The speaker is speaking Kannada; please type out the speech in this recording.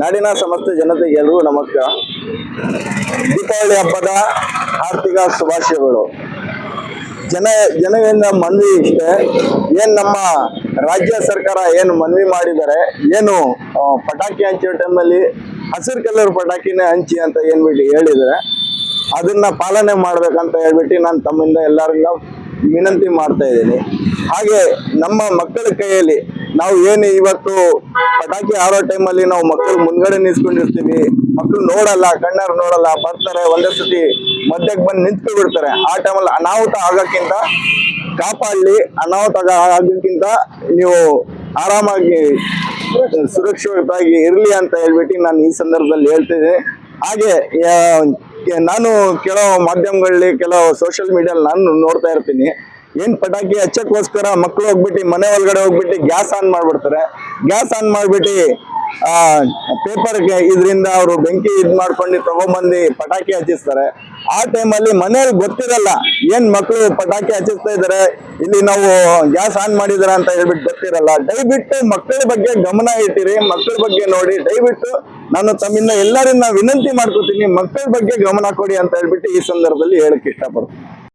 ನಾಡಿನ ಸಮಸ್ತ ಜನತೆಗೆ ಎಲ್ಲರೂ ನಮಸ್ಕಾರ. ದೀಪಾವಳಿ ಹಬ್ಬದ ಆರ್ಥಿಕ ಶುಭಾಶಯಗಳು. ಜನ, ಜನರಿಂದ ಮನವಿ ಇಷ್ಟೇ. ಏನ್ ನಮ್ಮ ರಾಜ್ಯ ಸರ್ಕಾರ ಏನು ಮನವಿ ಮಾಡಿದ್ದಾರೆ ಏನು ಪಟಾಕಿ ಹಂಚೋ ಟೈಮಲ್ಲಿ ಹಸಿರು ಕಲರ್ ಪಟಾಕಿನೇ ಹಂಚಿ ಅಂತ ಏನ್ಬಿಟ್ಟು ಹೇಳಿದರೆ, ಅದನ್ನ ಪಾಲನೆ ಮಾಡ್ಬೇಕಂತ ಹೇಳ್ಬಿಟ್ಟು ನಾನು ತಮ್ಮಿಂದ ಎಲ್ಲರಿಂದ ವಿನಂತಿ ಮಾಡ್ತಾ ಇದ್ದೀನಿ. ಹಾಗೆ ನಮ್ಮ ಮಕ್ಕಳ ಕೈಯಲ್ಲಿ ನಾವು ಏನು ಇವತ್ತು ಪಟಾಕಿ ಆರೋ ಟೈಮಲ್ಲಿ ನಾವು ಮಕ್ಕಳು ಮುಂದ್ಗಡೆ ನಿಂತ್ಕೊಂಡಿರ್ತೀವಿ. ಮಕ್ಕಳು ನೋಡಲ್ಲ, ಕಣ್ಣಾರು ನೋಡಲ್ಲ, ಬರ್ತಾರೆ, ಒಂದೇ ಸತಿ ಮಧ್ಯಕ್ಕೆ ಬಂದು ನಿಂತ್ಕೊ ಬಿಡ್ತಾರೆ ಆ ಟೈಮಲ್ಲಿ ಅನಾಹುತ ಆಗೋಕ್ಕಿಂತ ಕಾಪಾಡಲಿ, ಅನಾಹುತ ಆಗ- ಆಗೋಕ್ಕಿಂತ ನೀವು ಆರಾಮಾಗಿ, ಸುರಕ್ಷಿತವಾಗಿ ಇರಲಿ ಅಂತ ಹೇಳ್ಬಿಟ್ಟು ನಾನು ಈ ಸಂದರ್ಭದಲ್ಲಿ ಹೇಳ್ತೀನಿ ಹಾಗೆ ನಾನು ಕೆಲವು ಮಾಧ್ಯಮಗಳಲ್ಲಿ, ಕೆಲವು ಸೋಷಿಯಲ್ ಮೀಡಿಯಲ್ಲಿ ನಾನು ನೋಡ್ತಾ ಇರ್ತೀನಿ. ಏನ್ ಪಟಾಕಿ ಹಚ್ಚಕ್ಕೋಸ್ಕರ ಮಕ್ಕಳು ಹೋಗ್ಬಿಟ್ಟು ಮನೆ ಒಳಗಡೆ ಹೋಗ್ಬಿಟ್ಟು ಗ್ಯಾಸ್ ಆನ್ ಮಾಡ್ಬಿಡ್ತಾರೆ. ಗ್ಯಾಸ್ ಆನ್ ಮಾಡ್ಬಿಟ್ಟು, ಆ ಪೇಪರ್ ಇದರಿಂದ ಅವರು ಬೆಂಕಿ ಇದ್ ಮಾಡ್ಕೊಂಡು ತಗೊಂಬಂದು ಪಟಾಕಿ ಹಚ್ಚಿಸ್ತಾರೆ. ಆ ಟೈಮಲ್ಲಿ ಮನೇಲಿ ಗೊತ್ತಿರಲ್ಲ ಏನ್ ಮಕ್ಕಳು ಪಟಾಕಿ ಹಚ್ಚಿಸ್ತಾ ಇದಾರೆ, ಇಲ್ಲಿ ನಾವು ಗ್ಯಾಸ್ ಆನ್ ಮಾಡಿದಾರೆ ಅಂತ ಹೇಳ್ಬಿಟ್ಟು ಗೊತ್ತಿರಲ್ಲ. ದಯವಿಟ್ಟು ಮಕ್ಕಳ ಬಗ್ಗೆ ಗಮನ ಇಟ್ಟಿರಿ ಮಕ್ಕಳ ಬಗ್ಗೆ ನೋಡಿ, ದಯವಿಟ್ಟು ನಾನು ತಮ್ಮಿಂದ ಎಲ್ಲರಿಂದ ವಿನಂತಿ ಮಾಡ್ಕೋತೀನಿ ಮಕ್ಕಳ ಬಗ್ಗೆ ಗಮನ ಕೊಡಿ ಅಂತ ಹೇಳ್ಬಿಟ್ಟು ಈ ಸಂದರ್ಭದಲ್ಲಿ ಹೇಳಕ್ ಇಷ್ಟಪಡ್ತೀನಿ.